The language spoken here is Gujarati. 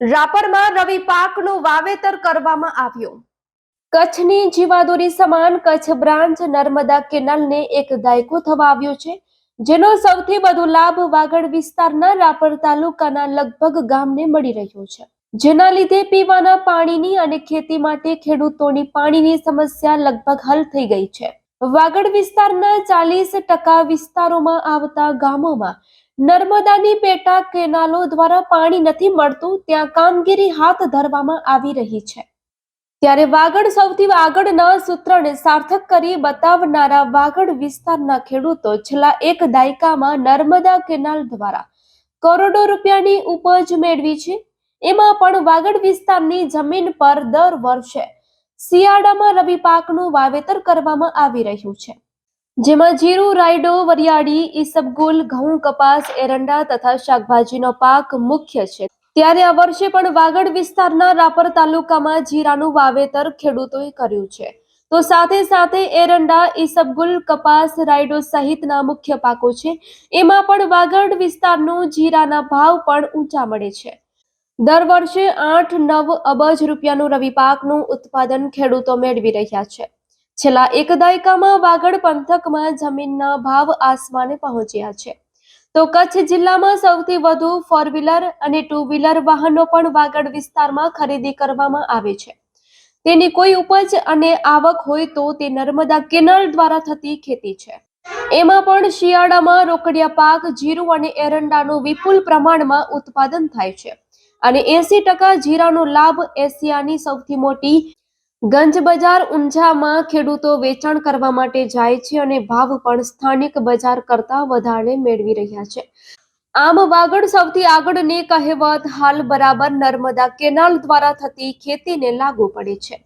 રાપરમાં રવિ પાકનું વાવેતર કરવામાં આવ્યું. કચ્છની જીવાદોરી સમાન કચ્છ બ્રાન્ચ નર્મદા કેનાલને એક દાયકો થવા આવ્યો છે, જેનો સૌથી વધુ લાભ વાગડ વિસ્તારના રાપર તાલુકાના લગભગ ગામને મળી રહ્યો છે. જેના લીધે પીવાના પાણીની અને ખેતી માટે ખેડૂતોની પાણીની સમસ્યા લગભગ હલ થઈ ગઈ છે. વાગડ વિસ્તારના ચાલીસ ટકા વિસ્તારોમાં આવતા ગામોમાં નર્મદાની પેટા કેનાલો દ્વારા પાણી નથી મળતું, ત્યાં કામગીરી હાથ ધરવામાં આવી રહી છે. ત્યારે વાગડ સૌથી આગળના સૂત્રને સાર્થક કરી બતાવનારા વાગડ વિસ્તારના ખેડૂતો છેલ્લા એક દાયકામાં નર્મદા કેનાલ દ્વારા કરોડો રૂપિયાની ઉપજ મેળવી છે. એમાં પણ વાગડ વિસ્તારની જમીન પર દર વર્ષે શિયાળામાં રવિ પાકનું વાવેતર કરવામાં આવી રહ્યું છે. જેમાં જીરું, રાયડો, વરિયાળી, ઈસબગુલ, ઘઉં, કપાસ, એરંડા તથા શાકભાજીનો પાક મુખ્ય છે. ત્યારે આ વર્ષે પણ વાગડ વિસ્તારના રાપર તાલુકામાં જીરાનું વાવેતર ખેડૂતોએ કર્યું છે. તો સાથે સાથે એરંડા, ઈસબગુલ, કપાસ, રાયડો સહિતના મુખ્ય પાકો છે. એમાં પણ વાગડ વિસ્તારનું જીરાના ભાવ પણ ઊંચા મળે છે. દર વર્ષે આઠ, નવ, અબજ રૂપિયાનું રવિ પાકનું ઉત્પાદન ખેડૂતો મેળવી રહ્યા છે. છેલ્લા એક દાયકામાં વાગડ પંથકમાં જમીનના ભાવ આસમાને પહોંચ્યા છે. તો કચ્છ જિલ્લામાં સૌથી વધુ ફોર વ્હીલર અને ટુ વ્હીલર વાહનો પણ વાગડ વિસ્તારમાં ખરીદી કરવામાં આવે છે. તેની કોઈ ઉપજ અને આવક હોય તો તે નર્મદા કેનાલ દ્વારા થતી ખેતી છે. એમાં પણ શિયાળામાં રોકડિયા પાક, જીરું અને એરંડાનું વિપુલ પ્રમાણમાં ઉત્પાદન થાય છે. અને એસી ટકા જીરાનો લાભ એશિયાની સૌથી મોટી ગંજ બજાર ઊંઝામાં ખેડૂતો વેચાણ કરવા માટે જાય છે અને ભાવ પણ સ્થાનિક બજાર કરતા વધારે મેળવી રહ્યા છે. આમ વાગડ સૌથી આગળની કહેવત, હાલ બરાબર નર્મદા કેનાલ દ્વારા થતી ખેતીને લાગુ પડે છે.